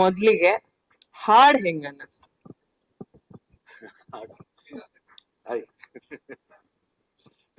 ಮೊದ್ಲಿಗೆ ಹಾಡ್ ಹೆಂಗ್ ಅನ್ನಿಸ್ತು?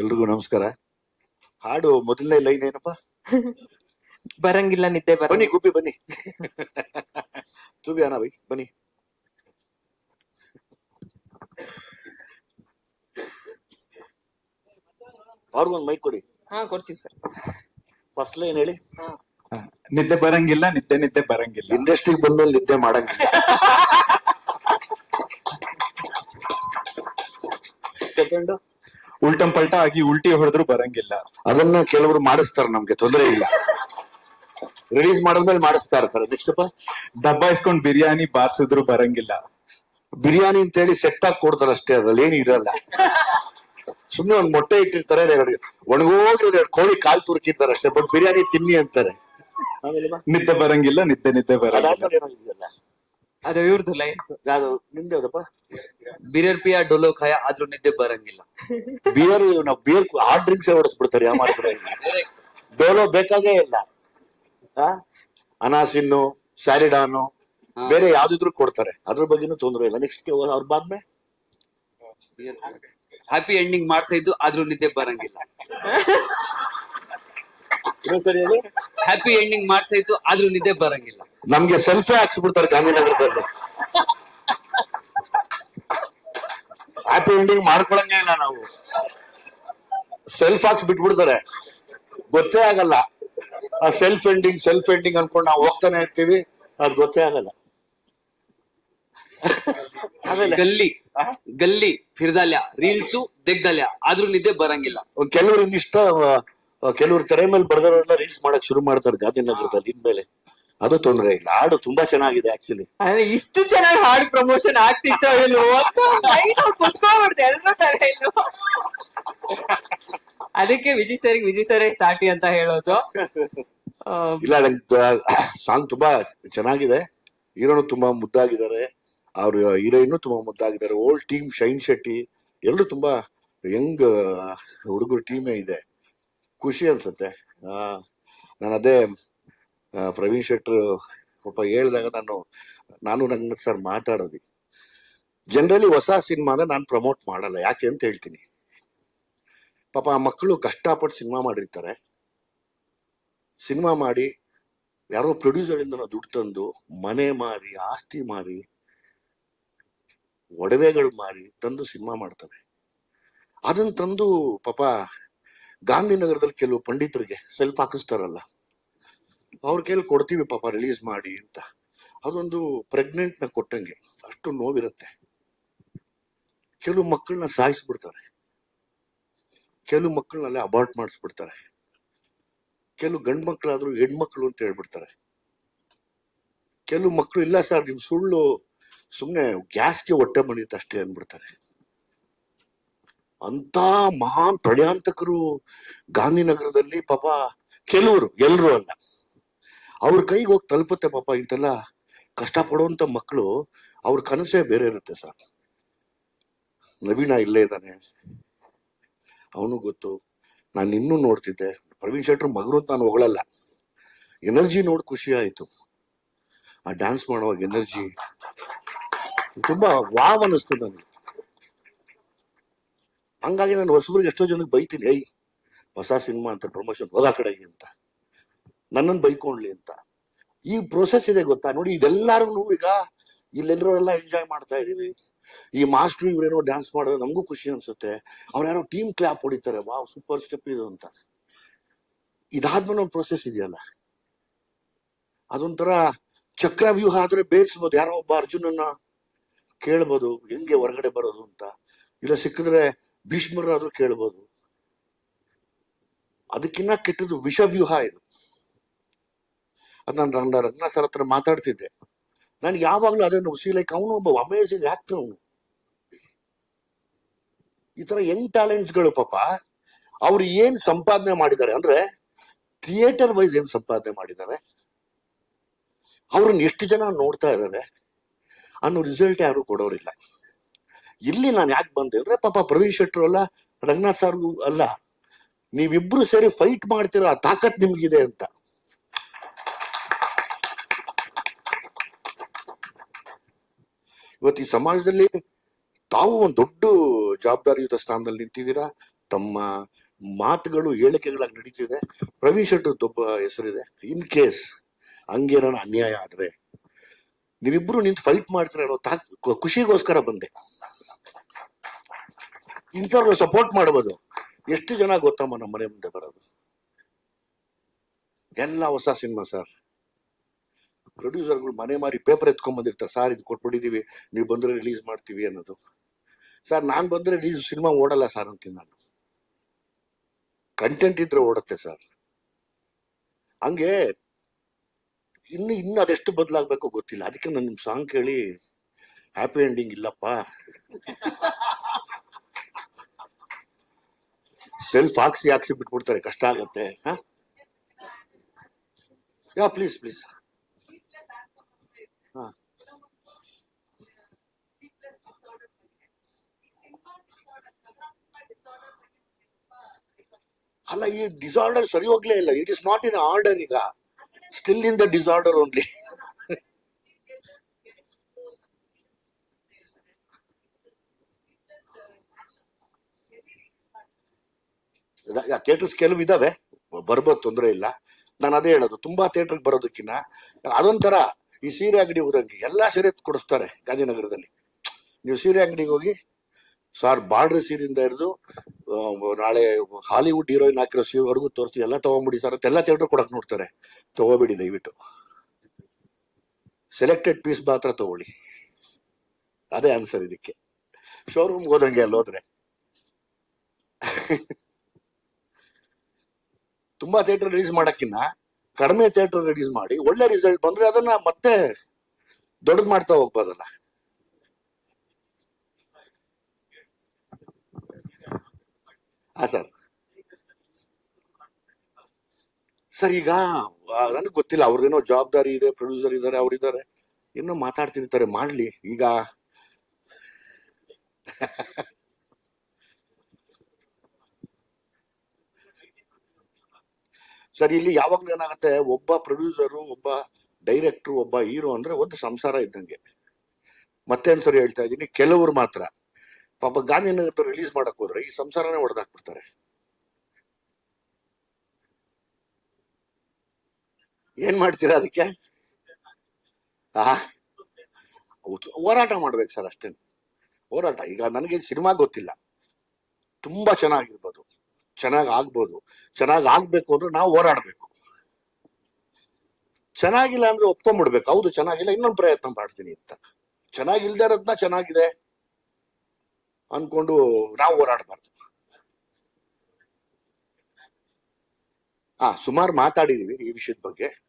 ಎಲ್ರಿಗೂ ನಮಸ್ಕಾರ. ಹಾಡು ಮೊದಲನೇ ಲೈನ್ ಏನಪ್ಪ? ಬರಂಗಿಲ್ಲ ನಿದ್ದೆ ಬರ ಬನ್ನಿ ಗುಬ್ಬಿ ಬನ್ನಿ. ತುಬಿ ಅಣ್ಣ ಬೈ ಬನ್ನಿ. ಅವ್ರಿಗೊಂದು ಮೈಕ್ ಕೊಡಿ. ಹಾ ಕೊಡ್ತೀವಿ ಸರ್. ಫಸ್ಟ್ ಲೈನ್ ಹೇಳಿ. ನಿದ್ದೆ ಬರಂಗಿಲ್ಲ ನಿದ್ದೆ ನಿದ್ದೆ ಬರಂಗಿಲ್ಲ. ಇಂಡಸ್ಟ್ರಿಗೆ ಬಂದ್ಮೇಲೆ ನಿದ್ದೆ ಮಾಡಂಗಿಲ್ಲ. ಸೆಕೆಂಡ್ ಉಲ್ಟಂ ಪಲ್ಟ ಆಗಿ ಉಲ್ಟಿ ಹೊಡೆದ್ರು ಬರಂಗಿಲ್ಲ. ಅದನ್ನ ಕೆಲವರು ಮಾಡಿಸ್ತಾರೆ ನಮ್ಗೆ ತೊಂದರೆ ಇಲ್ಲ. ರಿಲೀಸ್ ಮಾಡಿದ್ಮೇಲೆ ಮಾಡಿಸ್ತಾ ಇರ್ತಾರೆ. ನೆಕ್ಸ್ಟ್ ಅಪ್ಪ? ದಬ್ಬಾಯಿಸ್ಕೊಂಡ್ ಬಿರಿಯಾನಿ ಬಾರ್ಸಿದ್ರು ಬರಂಗಿಲ್ಲ. ಬಿರಿಯಾನಿ ಅಂತ ಹೇಳಿ ಸೆಟ್ ಆಗಿ ಕೊಡ್ತಾರೆ ಅಷ್ಟೇ ಅದ್ರಲ್ಲಿ ಏನು ಇರಲ್ಲ. ಸುಮ್ನೆ ಒಂದ್ ಮೊಟ್ಟೆ ಇಟ್ಟಿರ್ತಾರೆ ಒಣಗೋಗಿರೋದು ಎರಡು ಕೋಳಿ ಕಾಲ್ ತುರುಕಿರ್ತಾರೆ ಅಷ್ಟೇ ಬಟ್ ಬಿರಿಯಾನಿ ತಿನ್ನಿ ಅಂತಾರೆ. ನಿದ್ದೆ ಬರಂಗಿಲ್ಲ ನಿದ್ದೆ ನಿದ್ದೆ ಬರಂಗಿಲ್ಲ. ಅದಾದ್ಮೇಲೆ ಏನಾಗಿದೆಯಲ್ಲ? ಅದು ಇವ್ರದ್ದು ಲೈನ್ಸ್ ಯಾವ್ದು ನಿಮ್ದು ಯಾವ್ದಪ್ಪ? ಬಿರಿಯರ್ ಪಿಯಾ ಡೊಲೋ ಖಾಯ ಆದ್ರೂ ನಿದ್ದೆ ಬರಂಗಿಲ್ಲ. ಬಿಯರ್ ನಾವು ಬಿಯರ್ ಹಾರ್ಡ್ ಡ್ರಿಂಕ್ಸ್ ಓಡಿಸ್ಬಿಡ್ತಾರೆ ಯಾವ ಮಾಡಿದ್ರೆ ಡೋಲೋ ಬೇಕಾಗೇ ಇಲ್ಲ. ಆ? ಅನಾಸಿನ್ನು ಸ್ಯಾರಿಡಾನು ಬೇರೆ ಯಾವ್ದಿದ್ರು ಕೊಡ್ತಾರೆ. ಅದ್ರ ಬಗ್ಗೆನೂ ತೊಂದ್ರೆ ಇಲ್ಲ. ನೆಕ್ಸ್ಟ್ ಅವ್ರ ಬಾದ್ಮೆ ಹ್ಯಾಪಿ ಎಂಡಿಂಗ್ ಮಾಡ್ತಾ ಇದ್ದು ಆದ್ರೂ ನಿದ್ದೆ ಬರಂಗಿಲ್ಲ. ಹ್ಯಾಪಿ ಎಂಡಿಂಗ್ ಮಾಡ್ಸಾಯ್ತು ಆದ್ರೂ ನಿದ್ದೆ ಬರಂಗಿಲ್ಲ. ನಮ್ಗೆ ಸೆಲ್ಫಿ ಹಾಕ್ಸ್ಬಿಡ್ತಾರೆ ಗಾಂಧಿನಗರದಲ್ಲಿ ಹ್ಯಾಪಿ ಎಂಡಿಂಗ್ ಮಾಡ್ಕೊಳಂಗೆ ಇಲ್ಲ ನಾವು. ಸೆಲ್ಫ್ ಹಾಕ್ಸ್ ಬಿಟ್ಬಿಡ್ತಾರೆ. ಗೊತ್ತೇ ಆಗಲ್ಲ. ಆ ಸೆಲ್ಫ್ ಎಂಡಿಂಗ್ ಸೆಲ್ಫ್ ಎಂಡಿಂಗ್ ಅನ್ಕೊಂಡು ನಾವು ಹೋಗ್ತಾನೆ ಇರ್ತೀವಿ ಅದ್ ಗೊತ್ತೇ ಆಗಲ್ಲ. ಆಮೇಲೆ ಗಲ್ಲಿ ಗಲ್ಲಿ ಫಿರ್ದಾಲ್ಯ ರೀಲ್ಸು ದೆಗ್ದಲ್ಯ ಆದ್ರೂ ನಿದ್ದೆ ಬರಂಗಿಲ್ಲ. ಕೆಲವರು ಇಷ್ಟ ಇನ್ನಿಷ್ಟ ಕೆಲವ್ರು ತೆರೆ ಮೇಲೆ ಬರ್ದವರೆಲ್ಲ ರೀಲ್ಸ್ ಮಾಡಕ್ ಶುರು ಮಾಡ್ತಾರೆ ಗಾಂಧಿನಗರದಲ್ಲಿ ಇನ್ಮೇಲೆ. ಅದು ತೊಂದರೆ ಇಲ್ಲ. ಹಾಡು ತುಂಬಾ ಚೆನ್ನಾಗಿದೆ ಆಕ್ಚುಲಿ ಅಂದ್ರೆ ಇಷ್ಟು ಚೆನ್ನಾಗಿ ಹಾಡ್ ಪ್ರಮೋಷನ್ ಆಗ್ತಿತ್ತು ಕುತ್ಕೊಂಡ್ಬಿಡ್ತು ತರ ಅದಕ್ಕೆ ವಿಜಯ್ ಸರ್ ವಿಜಯ್ ಸರ್ ಸಾಟಿ ಅಂತ ಹೇಳೋದು. ಇಲ್ಲ ನಂಗೆ ಸಾಂಗ್ ತುಂಬಾ ಚೆನ್ನಾಗಿದೆ. ಹೀರೋನು ತುಂಬಾ ಮುದ್ದಾಗಿದ್ದಾರೆ. ಅವ್ರ ಹೀರೋಯಿನ್ ತುಂಬಾ ಮುದ್ದಾಗಿದ್ದಾರೆ. ಓಲ್ಡ್ ಟೀಮ್ ಶೈನ್ ಶೆಟ್ಟಿ ಎಲ್ಲರೂ ತುಂಬಾ ಯಂಗ್ ಹುಡುಗರು ಟೀಮೇ ಇದೆ. ಖುಷಿ ಅನ್ಸುತ್ತೆ. ನಾನು ಅದೇ ಪ್ರವೀಣ್ ಶೆಟ್ಟರ್ ಪಾಪ ಹೇಳಿದಾಗ ನಾನು ನಾನು ರಂಗನಾಥ್ ಸರ್ ಮಾತಾಡೋದು ಜನರಲಿ ಹೊಸ ಸಿನಿಮಾನ ನಾನು ಪ್ರಮೋಟ್ ಮಾಡಲ್ಲ, ಯಾಕೆ ಅಂತ ಹೇಳ್ತೀನಿ. ಪಾಪ ಆ ಮಕ್ಕಳು ಕಷ್ಟಪಟ್ಟು ಸಿನಿಮಾ ಮಾಡಿರ್ತಾರೆ. ಸಿನಿಮಾ ಮಾಡಿ, ಯಾರೋ ಪ್ರೊಡ್ಯೂಸರ್ ಇಂದ ದುಡ್ಡು ತಂದು, ಮನೆ ಮಾರಿ, ಆಸ್ತಿ ಮಾರಿ, ಒಡವೆಗಳು ಮಾರಿ ತಂದು ಸಿನಿಮಾ ಮಾಡ್ತಾರೆ. ಅದನ್ನ ತಂದು ಪಾಪ ಗಾಂಧಿನಗರದಲ್ಲಿ ಕೆಲವು ಪಂಡಿತರಿಗೆ ಸೆಲ್ಫ್ ಹಾಕಿಸ್ತಾರಲ್ಲ, ಅವ್ರ ಕೈಲಿ ಕೊಡ್ತೀವಿ ಪಾಪ ರಿಲೀಸ್ ಮಾಡಿ ಅಂತ. ಅದೊಂದು ಪ್ರೆಗ್ನೆಂಟ್ನ ಕೊಟ್ಟಂಗೆ, ಅಷ್ಟು ನೋವಿರುತ್ತೆ. ಕೆಲವು ಮಕ್ಕಳನ್ನ ಸಾಯಿಸ್ಬಿಡ್ತಾರೆ. ಕೆಲವು ಮಕ್ಕಳನ್ನಲ್ಲೇ ಅಬಾರ್ಟ್ ಮಾಡಿಸ್ಬಿಡ್ತಾರೆ. ಕೆಲವು ಗಂಡು ಮಕ್ಕಳಾದ್ರೂ ಹೆಣ್ಮಕ್ಳು ಅಂತ ಹೇಳ್ಬಿಡ್ತಾರೆ. ಕೆಲವು ಮಕ್ಕಳು ಇಲ್ಲ ಸರ್ ನಿಮ್ ಸುಳ್ಳು ಸುಮ್ನೆ ಗ್ಯಾಸ್ಗೆ ಹೊಟ್ಟೆ ಬಂದಿತ್ತು ಅಷ್ಟೇ ಅಂದ್ಬಿಡ್ತಾರೆ. ಅಂತ ಮಹಾನ್ ಪ್ರಳಯಾಂತಕರು ಗಾಂಧಿನಗರದಲ್ಲಿ ಪಾಪ ಕೆಲವರು ಎಲ್ಲರೂ ಅಲ್ಲ. ಅವ್ರ ಕೈಗೆ ಹೋಗಿ ತಲುಪುತ್ತೆ ಪಾಪ ಇಂತೆಲ್ಲ ಕಷ್ಟಪಡುವಂತ ಮಕ್ಕಳು ಅವ್ರ ಕನಸೇ ಬೇರೆ ಇರುತ್ತೆ ಸರ್. ನವೀನ ಇಲ್ಲೇ ಇದ್ದಾನೆ. ಅವನು ಗೊತ್ತು. ನಾನು ಇನ್ನೂ ನೋಡ್ತಿದ್ದೆ. ಪ್ರವೀಣ್ ಶೆಟ್ರ್ ಮಗರು ನಾನು ಹೊಗಳಲ್ಲ. ಎನರ್ಜಿ ನೋಡಿ ಖುಷಿ ಆಯ್ತು. ಆ ಡ್ಯಾನ್ಸ್ ಮಾಡುವಾಗ ಎನರ್ಜಿ. ತುಂಬಾ ವಾವ್ ಅನ್ನಿಸ್ತು ನನಗೆ ಹಂಗಾಗಿ ನಾನು ಹೊಸಬ್ರಿಗೆ ಎಷ್ಟೋ ಜನಕ್ಕೆ ಬೈತೀನಿ ಐ ಹೊಸ ಸಿನಿಮಾ ಅಂತ ಪ್ರಮೋಷನ್ ಹೋದ ಕಡೆಗೆ ಅಂತ. ನನ್ನನ್ನು ಬೈಕೊಂಡ್ಲಿ ಅಂತ. ಈ ಪ್ರೊಸೆಸ್ ಇದೆ ಗೊತ್ತಾ? ನೋಡಿ ಇದೆಲ್ಲರೂ ಈಗ ಇಲ್ಲೆಲ್ಲರೂ ಎಲ್ಲ ಎಂಜಾಯ್ ಮಾಡ್ತಾ ಇದೀವಿ ಈ ಮಾಸ್ಟ್ರು ಇವ್ರೇನೋ ಡ್ಯಾನ್ಸ್ ಮಾಡಿದ್ರೆ ನಮಗೂ ಖುಷಿ ಅನ್ಸುತ್ತೆ. ಅವ್ರು ಯಾರೋ ಟೀಮ್ ಕ್ಲಾಪ್ ಹೊಡಿತಾರೆ. ವಾ ಸೂಪರ್ ಸ್ಟೆಪ್ ಇದು ಅಂತ. ಇದಾದ್ಮೇಲೆ ಒಂದು ಪ್ರೊಸೆಸ್ ಇದೆಯಲ್ಲ. ಅದೊಂಥರ ಚಕ್ರ ವ್ಯೂಹ ಆದ್ರೆ ಬೇಯಿಸ್ಬೋದು ಯಾರೋ ಒಬ್ಬ ಅರ್ಜುನನ್ನ ಕೇಳ್ಬೋದು, ಹೆಂಗೆ ಹೊರಗಡೆ ಬರೋದು ಅಂತ. ಇಲ್ಲ, ಸಿಕ್ಕಿದ್ರೆ ಭೀಷ್ಮರಾದ್ರೂ ಕೇಳ್ಬೋದು. ಅದಕ್ಕಿನ್ನ ಕೆಟ್ಟದ್ದು ವಿಷವ್ಯೂಹ ಇದು. ಅದು ನಾನು ರಂಗನಾಥ್ ಸರ್ ಹತ್ರ ಮಾತಾಡ್ತಿದ್ದೆ. ನನ್ಗೆ ಯಾವಾಗ್ಲೂ ಅದನ್ನು ಸಿ ಲೈಕ್ ಅವನು ಒಬ್ಬ ಅಮೇಝಿಂಗ್ ಆಕ್ಟರ್ ಅವನು. ಈ ತರ ಯಂಗ್ ಟ್ಯಾಲೆಂಟ್ಸ್ಗಳು ಪಾಪ, ಅವ್ರು ಏನ್ ಸಂಪಾದನೆ ಮಾಡಿದ್ದಾರೆ ಅಂದ್ರೆ ಥಿಯೇಟರ್ ವೈಸ್ ಏನ್ ಸಂಪಾದನೆ ಮಾಡಿದ್ದಾರೆ, ಅವ್ರನ್ನ ಎಷ್ಟು ಜನ ನೋಡ್ತಾ ಇದ್ದಾರೆ ಅನ್ನೋ ರಿಸಲ್ಟ್ ಯಾರು ಕೊಡೋರಿಲ್ಲ. ಇಲ್ಲಿ ನಾನು ಯಾಕೆ ಬಂದೆ ಅಂದ್ರೆ, ಪಾಪ ಪ್ರವೀಣ್ ಶೆಟ್ರು ಅಲ್ಲ, ರಂಗನಾಥ್ ಸರ್ಗೂ ಅಲ್ಲ, ನೀವಿಬ್ರು ಸೇರಿ ಫೈಟ್ ಮಾಡ್ತಿರೋ ಆ ತಾಕತ್ ನಿಮ್ಗಿದೆ ಅಂತ. ಇವತ್ತು ಈ ಸಮಾಜದಲ್ಲಿ ತಾವು ಒಂದು ದೊಡ್ಡ ಜವಾಬ್ದಾರಿಯುತ ಸ್ಥಾನದಲ್ಲಿ ನಿಂತಿದ್ದೀರಾ? ತಮ್ಮ ಮಾತುಗಳು, ಹೇಳಿಕೆಗಳಾಗಿ ನಡೀತಿದೆ. ಪ್ರವೀಣ್ ಶೆಟ್ಟರ್ ದೊಬ್ಬ ಹೆಸರಿದೆ. ಇನ್ ಕೇಸ್ ಹಂಗೇನೋ ಅನ್ಯಾಯ ಆದ್ರೆ, ನೀವಿಬ್ರು ನಿಂತು ಫೈಟ್ ಮಾಡ್ತೀರ ಅನ್ನೋ ತಾ ಖುಷಿಗೋಸ್ಕರ ಬಂದೆ. ಇಂಥವ್ರನ್ನ ಸಪೋರ್ಟ್ ಮಾಡಬಹುದು ಎಷ್ಟು ಜನ ಗೊತ್ತಮ್ಮ ನಮ್ಮ ಮನೆ ಮುಂದೆ ಬರೋದು? ಎಲ್ಲ ಹೊಸ ಸಿನಿಮಾ ಸರ್. ಪ್ರೊಡ್ಯೂಸರ್ಗಳು ಮನೆ ಮಾರಿ ಪೇಪರ್ ಎತ್ಕೊಂಬಂದಿರ್ತಾರೆ ಸರ್, ಇದು ಕೊಟ್ಬಿಟ್ಟಿದ್ದೀವಿ ನೀವು ಬಂದ್ರೆ ರಿಲೀಸ್ ಮಾಡ್ತೀವಿ ಅನ್ನೋದು. ಸರ್, ನಾನು ಬಂದ್ರೆ ರಿಲೀಸ್ ಸಿನಿಮಾ ಓಡಲ್ಲ ಸರ್ ಅಂತೀನಿ ನಾನು. ಕಂಟೆಂಟ್ ಇದ್ರೆ ಓಡುತ್ತೆ ಸರ್. ಹಂಗೆ ಇನ್ನು ಇನ್ನು ಅದೆಷ್ಟು ಬದಲಾಗಬೇಕು ಗೊತ್ತಿಲ್ಲ. ಅದಕ್ಕೆ ನಾನು ನಿಮ್ಮ ಸಾಂಗ್ ಕೇಳಿ ಹ್ಯಾಪಿ ಎಂಡಿಂಗ್ ಇಲ್ಲಪ್ಪ. ಸೆಲ್ಫ್ ಹಾಕ್ಸಿ ಹಾಕ್ಸಿ ಬಿಟ್ಬಿಡ್ತಾರೆ ಕಷ್ಟ ಆಗತ್ತೆ ಹಾ ಯಾ ಪ್ಲೀಸ್ ಪ್ಲೀಸ್ ಹಾ ಅಲ್ಲ, ಈ ಡಿಸಾರ್ಡರ್ ಸರಿ ಹೋಗ್ಲೇ ಇಲ್ಲ. It is not in order ಈಗ. Still in the disorder only theaters ಕೆಲವು ಇದಾವೆ. ಬರ್ಬೋದು ತೊಂದರೆ ಇಲ್ಲ. ನಾನು ಅದೇ ಹೇಳೋದು, ತುಂಬಾ ಥಿಯೇಟರ್ಗೆ ಬರೋದಕ್ಕಿಂತ ಅದೊಂಥರ ಈ ಸೀರೆ ಅಂಗಡಿ ಹೋದಂಗೆ ಎಲ್ಲಾ ಸೀರೆ ಕೊಡಿಸ್ತಾರೆ ಗಾಂಧಿನಗರದಲ್ಲಿ. ನೀವು ಸೀರೆ ಅಂಗಡಿಗೆ ಹೋಗಿ, ಸಾರ್ ಬಾರ್ಡ್ರ್ ಸೀರೆಯಿಂದ ಹಿಡಿದು ನಾಳೆ ಹಾಲಿವುಡ್ ಹೀರೋಯಿನ್ ಹಾಕಿರೋ ಸೀರೆವರೆಗೂ ತೋರಿಸಿ, ಎಲ್ಲ ತಗೊಂಬಿಡಿ ಸರ್ ಎಲ್ಲ ಥಿಯೇಟರ್ ಕೊಡಕ್ ನೋಡ್ತಾರೆ. ತಗೋಬೇಡಿ ದಯವಿಟ್ಟು. ಸೆಲೆಕ್ಟೆಡ್ ಪೀಸ್ ಮಾತ್ರ ತಗೊಳ್ಳಿ. ಅದೇ ಆನ್ಸರ್ ಇದಕ್ಕೆ. ಶೋರೂಮ್ ಹೋದಂಗೆ ಅಲ್ಲಿ ಹೋದ್ರೆ. ತುಂಬಾ ಥಿಯೇಟರ್ ರಿಲೀಸ್ ಮಾಡೋಕ್ಕಿನ್ನ ಕಡಿಮೆ ಥಿಯೇಟರ್ ರಿಲೀಸ್ ಮಾಡಿ ಒಳ್ಳೆ ರಿಸಲ್ಟ್ ಬಂದ್ರೆ ಅದನ್ನ ಮತ್ತೆ ದೊಡ್ಡದ್ ಮಾಡ್ತಾ ಹೋಗ್ಬೋದಲ್ಲ. ಹಾ ಸರ್. ಸರ್ ಈಗ ನನಗೆ ಗೊತ್ತಿಲ್ಲ ಅವ್ರದ್ದೇನೋ ಜವಾಬ್ದಾರಿ ಇದೆ ಪ್ರೊಡ್ಯೂಸರ್ ಇದ್ದಾರೆ ಅವ್ರಿದ್ದಾರೆ ಇನ್ನೂ ಮಾತಾಡ್ತಿರ್ತಾರೆ, ಮಾಡ್ಲಿ, ಈಗ. ಸರ್, ಇಲ್ಲಿ ಯಾವಾಗ್ಲೂ ಏನಾಗುತ್ತೆ, ಒಬ್ಬ ಪ್ರೊಡ್ಯೂಸರು ಒಬ್ಬ ಡೈರೆಕ್ಟ್ರು ಒಬ್ಬ ಹೀರೋ ಅಂದ್ರೆ ಒಂದು ಸಂಸಾರ ಇದ್ದಂಗೆ. ಮತ್ತೆ ಸರಿ ಹೇಳ್ತಾ ಇದ್ದೀನಿ? ಕೆಲವರು ಮಾತ್ರ. ಪಾಪ ಗಾಂಧಿನಗರ ರಿಲೀಸ್ ಮಾಡಕ್ ಹೋದ್ರೆ ಈ ಸಂಸಾರನೇ ಹೊಡೆದಾಕ್ಬಿಡ್ತಾರೆ ಏನ್ ಮಾಡ್ತೀರಾ ಅದಕ್ಕೆ? ಆ, ಹೋರಾಟ ಮಾಡ್ಬೇಕು ಸರ್ ಅಷ್ಟೇ ಹೋರಾಟ. ಈಗ ನನಗೆ ಸಿನಿಮಾ ಗೊತ್ತಿಲ್ಲ. ತುಂಬಾ ಚೆನ್ನಾಗಿರ್ಬೋದು. ಚೆನ್ನಾಗ್ ಆಗ್ಬೋದು ಚೆನ್ನಾಗಿ ಆಗ್ಬೇಕು ಅಂದ್ರೆ ನಾವು ಹೋರಾಡ್ಬೇಕು. ಚೆನ್ನಾಗಿಲ್ಲ ಅಂದ್ರೆ ಒಪ್ಕೊಂಡ್ಬಿಡ್ಬೇಕು ಹೌದು, ಚೆನ್ನಾಗಿಲ್ಲ, ಇನ್ನೊಂದು ಪ್ರಯತ್ನ ಮಾಡ್ತೀನಿ ಅಂತ. ಚೆನ್ನಾಗಿಲ್ದೇ ಇರೋದನ್ನ ಚೆನ್ನಾಗಿದೆ ಅನ್ಕೊಂಡು ನಾವು ಹೋರಾಡಬಾರ್ದು. ಆ, ಸುಮಾರು ಮಾತಾಡಿದೀವಿ ಈ ವಿಷಯದ ಬಗ್ಗೆ.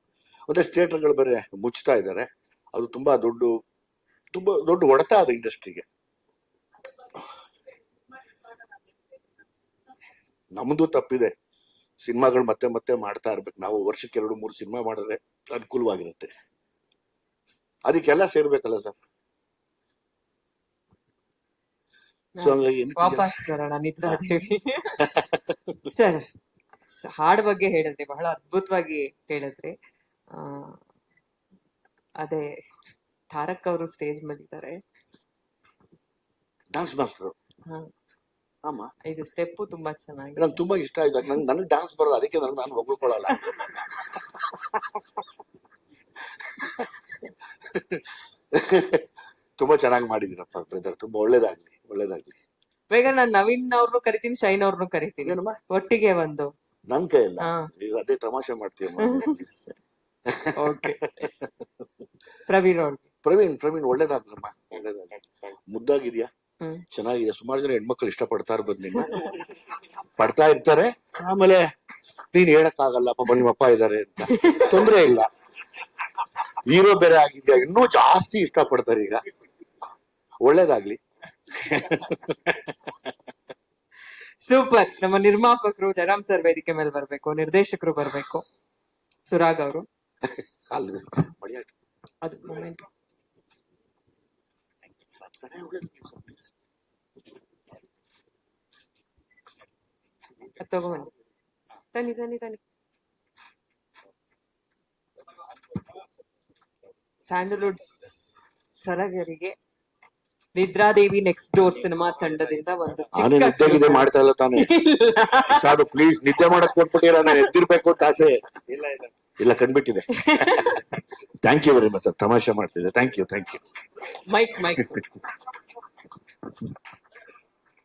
ಒಂದಷ್ಟು ಥಿಯೇಟರ್ಗಳು ಬೇರೆ ಮುಚ್ತಾ ಇದ್ದಾರೆ ಅದು ತುಂಬಾ ದೊಡ್ಡ ತುಂಬಾ ದೊಡ್ಡ ಒಡತ ಅದು ಇಂಡಸ್ಟ್ರಿಗೆ. ನಮ್ದು ತಪ್ಪಿದೆ. ಸಿನಿಮಾಗಳು ಮತ್ತೆ ಮತ್ತೆ ಮಾಡ್ತಾ ಇರ್ಬೇಕು. ನಾವು ವರ್ಷಕ್ಕೆ ಎರಡು ಮೂರು ಸಿನಿಮಾ ಮಾಡಿದ್ರೆ ಅನುಕೂಲವಾಗಿರುತ್ತೆ. ಅದಕ್ಕೆಲ್ಲ ಸೇರ್ಬೇಕಲ್ಲ ಸರ್. ಸೊ ಹಂಗಾಗಿ? ವಾಪಸ್ ಬರೋಣ ನಿದ್ರಾದೇವಿ. ಸರ್ ಹಾಡ್ ಬಗ್ಗೆ ಹೇಳಿದ್ರಿ ಬಹಳ ಅದ್ಭುತವಾಗಿ ಹೇಳಿದ್ರಿ ಆ, ಅದೇ ತಾರಕ್ ಅವರು ಸ್ಟೇಜ್ ಮೇಲಿದ್ದಾರೆ. ಡಾನ್ಸ್ ಮಾಸ್ಟರ್ ಹಾ. ಆಮ. ಇದು ಸ್ಟೆಪ್ ತುಂಬಾ ಚೆನ್ನಾಗಿ ನಂಗೆ ತುಂಬಾ ಇಷ್ಟ ಆಯ್ತು. ನಂಗೆ ನನಗೆ ಡಾನ್ಸ್ ಬರೋದು ಅದಕ್ಕೆ ನಾನು ನಾನು ಹೊಗಳ್ಕೊಳ್ಳಲ್ಲ ತುಂಬಾ ಚೆನ್ನಾಗಿ ಮಾಡಿದಿರಪ್ಪ ಬ್ರದರ್ ತುಂಬಾ ಒಳ್ಳೇದಾಗ್ಲಿ ಒಳ್ಳೇದಾಗ್ಲಿ. ಬೇಗ ನಾನು ನವೀನ್ ಅವ್ರನ್ನು ಕರಿತೀನಿ ಶೈನ್ ಅವ್ರನ್ನು ಕರಿತೀನಿ. ಏನಮ್ಮ? ಒಟ್ಟಿಗೆ ಒಂದು ನನ್ ಕೈಯಲ್ಲ? ಹಾ. ಈಗ ಅದೇ ತಮಾಷೆ ಮಾಡ್ತೀವಿ ಓಕೆ ಪ್ರವೀಣ್ ಅವ್ರಿಗೆ. ಪ್ರವೀಣ್ ಪ್ರವೀಣ್ ಒಳ್ಳೇದಾಗ್ಲಮ್ಮ ಒಳ್ಳೇದಾಗ್ಲಿ. ಮುದ್ದಾಗಿದ್ಯಾ? ಚೆನ್ನಾಗಿದೆ. ಸುಮಾರು ಜನ ಹೆಣ್ಮಕ್ಳು ಇಷ್ಟಪಡ್ತಾ ಇರ್ಬೋದು ನಿನ್ನ. ಪಡ್ತಾ ಇರ್ತಾರೆ. ಆಮೇಲೆ ನೀನ್ ಹೇಳಕ್ ಆಗಲ್ಲ ಪಾಪ ನಿಮ್ಮ ಅಪ್ಪ ಇದಾರೆ ಅಂತ. ತೊಂದ್ರೆ ಇಲ್ಲ. ಹೀರೋ ಬೇರೆ ಆಗಿದ್ಯಾ? ಇನ್ನೂ ಜಾಸ್ತಿ ಇಷ್ಟ ಪಡ್ತಾರೆ ಈಗ. ಒಳ್ಳೇದಾಗ್ಲಿ. ಸೂಪರ್. ನಮ್ಮ ನಿರ್ಮಾಪಕರು ಜಯರಾಮ್ ಸರ್ ವೇದಿಕೆ ಮೇಲೆ ಬರ್ಬೇಕು ನಿರ್ದೇಶಕರು ಬರ್ಬೇಕು. ಸುರಾಗ್ ಅವರು. ಅದು moment. Please, please. ಅದ್ ತಗೊಂಬನ್ನಿ ತನ್ನಿ ತನ್ನಿ ತನ್ನಿ ಸ್ಯಾಂಡಲ್ವುಡ್ ಸಲಗರಿಗೆ ನಿದ್ರಾದೇವಿ ನೆಕ್ಸ್ಟ್ ಡೋರ್ ಸಿನಿಮಾ ತಂಡದಿಂದ ಒಂದು ನಿದ್ದೆ ಮಾಡ್ತಾ ಇಲ್ಲ ತಾನೆ. ಸಾಡು ಪ್ಲೀಸ್ ನಿದ್ದೆ ಮಾಡಕ್ ಕೊಟ್ಬಿಟ್ಟಿರ ನಾನು ಎದ್ದಿರ್ಬೇಕು ಅಂತ ಆಸೆ. ಇಲ್ಲ ಕಂಡ್ಬಿಟ್ಟಿದೆ. Thank you very much sir ತಮಾಷೆ ಮಾಡ್ತಿದ್ದೆ. Thank you thank you mike mike